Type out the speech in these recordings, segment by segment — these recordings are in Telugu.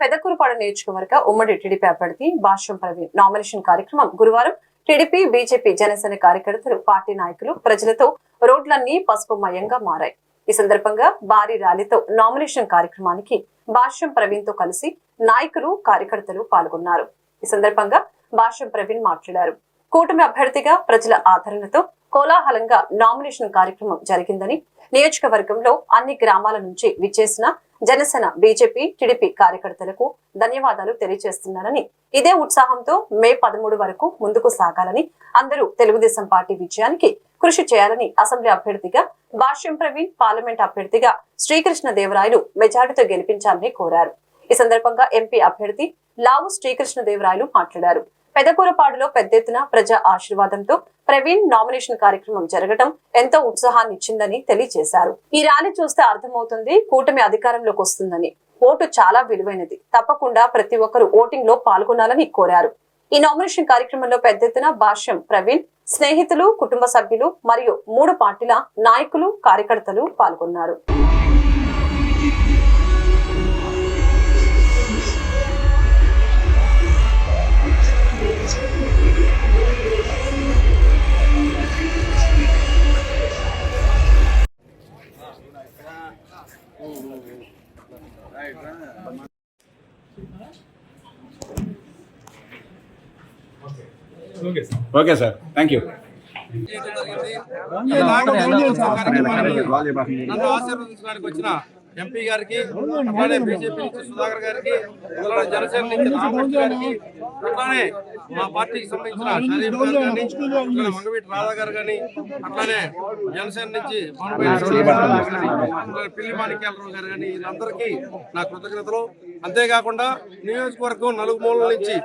పెదకూరుపాడు నియోజకవర్గ ఉమ్మడి టీడీపీ అభ్యర్థి భాష్యం ప్రవీణ్. నామినేషన్ కార్యక్రమం గురువారం టీడీపీ బీజేపీ జనసేన కార్యకర్తలు పార్టీ నాయకులు ప్రజలతో రోడ్లన్నీ పసుపుమయంగా మారాయి. ఈ సందర్భంగా భారీ ర్యాలీతో నామినేషన్ కార్యక్రమానికి భాష్యం ప్రవీణ్తో కలిసి నాయకులు కార్యకర్తలు పాల్గొన్నారు. ఈ సందర్భంగా భాష్యం ప్రవీణ్ మాట్లాడారు. కూటమి అభ్యర్థిగా ప్రజల ఆదరణతో కోలాహలంగా నామినేషన్ కార్యక్రమం జరిగిందని నియోజకవర్గంలో అన్ని గ్రామాల నుంచి విచ్చేసిన జనసేన బీజేపీ టీడీపీ కార్యకర్తలకు ధన్యవాదాలు తెలియజేస్తున్నారని ఇదే ఉత్సాహంతో మే పదమూడు వరకు ముందుకు సాగాలని అందరూ తెలుగుదేశం పార్టీ విజయానికి కృషి చేయాలని అసెంబ్లీ అభ్యర్థిగా భాష్యం ప్రవీణ్ పార్లమెంట్ అభ్యర్థిగా శ్రీకృష్ణ దేవరాయలు మెజార్టీతో గెలిపించాలని కోరారు. ఈ సందర్భంగా ఎంపీ అభ్యర్థి లావు శ్రీకృష్ణ దేవరాయలు మాట్లాడారు. పెదకూరపాడులో పెద్ద ఎత్తున ప్రజా ఆశీర్వాదంతో ప్రవీణ్ నామినేషన్ కార్యక్రమం జరగడం ఎంతో ఉత్సాహాన్ని ఇచ్చిందని తెలియజేశారు. ఈ ర్యాలీ చూస్తే అర్థమవుతుంది కూటమి అధికారంలోకి వస్తుందని. ఓటు చాలా విలువైనది. తప్పకుండా ప్రతి ఒక్కరు ఓటింగ్లో పాల్గొనాలని కోరారు. ఈ నామినేషన్ కార్యక్రమంలో పెద్ద ఎత్తున భాష్యం ప్రవీణ్ స్నేహితులు కుటుంబ సభ్యులు మరియు మూడు పార్టీల నాయకులు కార్యకర్తలు పాల్గొన్నారు. Okay sir. థ్యాంక్ యూ నన్ను ఆశీర్వదించడానికి వచ్చిన ఎంపీ గారికి అట్లానే బీజేపీ నుంచి సుధాకర్ గారికి అట్లానే జనసేన నుంచి రామకృష్ణ గారికి అట్లానే మా పార్టీకి సంబంధించిన షరీఫ్ గారు కానీ అట్లానే మంగవీటి రాధా గారు కానీ అట్లానే జనసేన నుంచి పిల్లి మాణిక్యాలరావు గారు కానీ వీళ్ళందరికీ నా కృతజ్ఞతలు. అంతేకాకుండా నియోజకవర్గం నలుగు మూలల నుంచి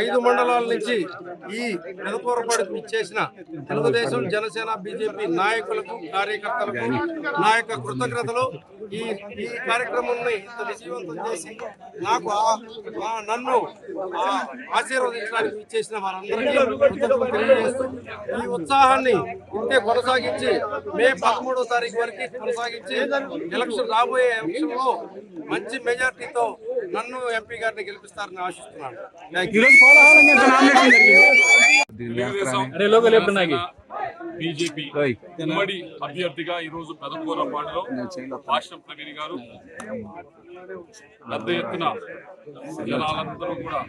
ఐదు మండలాల నుంచి ఈ పెదకూరపాడుకు ఇచ్చేసిన తెలుగుదేశం జనసేన బీజేపీ నాయకులకు కార్యకర్తలకు నా యొక్క కృతజ్ఞతలు. ఈ ఈ కార్యక్రమాన్ని ఇంత విజయవంతం చేసి నాకు నన్ను ఆశీర్వదించడానికి ఇచ్చేసిన వారందరికీ ఈ ఉత్సాహాన్ని ఇంతే కొనసాగించి మే పదమూడో తారీఖు వరకు కొనసాగించి ఎలక్షన్ రాబోయే ఎలక్షన్లో మంచి మెజార్టీతో నన్ను ఎంపీ గారిని గెలిపిస్తారని ఆశిస్తున్నాను. బీజేపీ ఉమ్మడి అభ్యర్థిగా ఈ రోజు పెదకూరపాడులో భాష్యం ప్రవీణ్ గారు పెద్ద ఎత్తున జనాలందరూ కూడా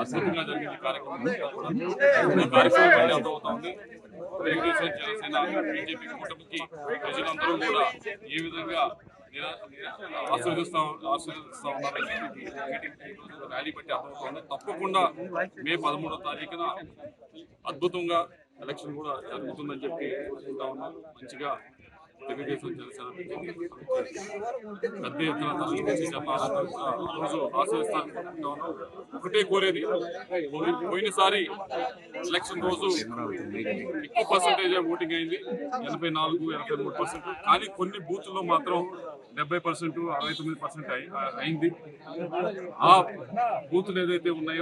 అద్భుతంగా జరిగింది ఈ కార్యక్రమం ఈ కార్యక్రమం మళ్ళీ అర్థమవుతోంది తెలుగుదేశం జనసేన బీజేపీ కూటమికి ప్రజలందరూ కూడా ఏ విధంగా ఆశీర్వదిస్తా ఆశీర్వదిస్తా ఉన్నారు ర్యాలీ పెట్టి అర్థమవుతుంది తప్పకుండా మే పదమూడో తారీఖున అద్భుతంగా ఎలక్షన్ కూడా జరుగుతుందని చెప్పి కోరుకుంటా ఉన్నాం. మంచిగా తెలుగుదేశం జనసేన పెద్ద ఎత్తున తరలించి వచ్చి జనాలందరూ కూడా ఆ రోజు ఆశీర్వదిస్తాను ఒకటే కోరేది పోయినసారి ఎలక్షన్ రోజు ఎక్కువ పర్సంటేజ్ ఓటింగ్ అయింది. ఎనభై నాలుగు ఎనభై మూడు పర్సెంట్ కానీ కొన్ని బూత్లో మాత్రం డెబ్బై పర్సెంట్ అరవై తొమ్మిది పర్సెంట్ అయింది. ఆ బూతులు ఏదైతే ఉన్నాయో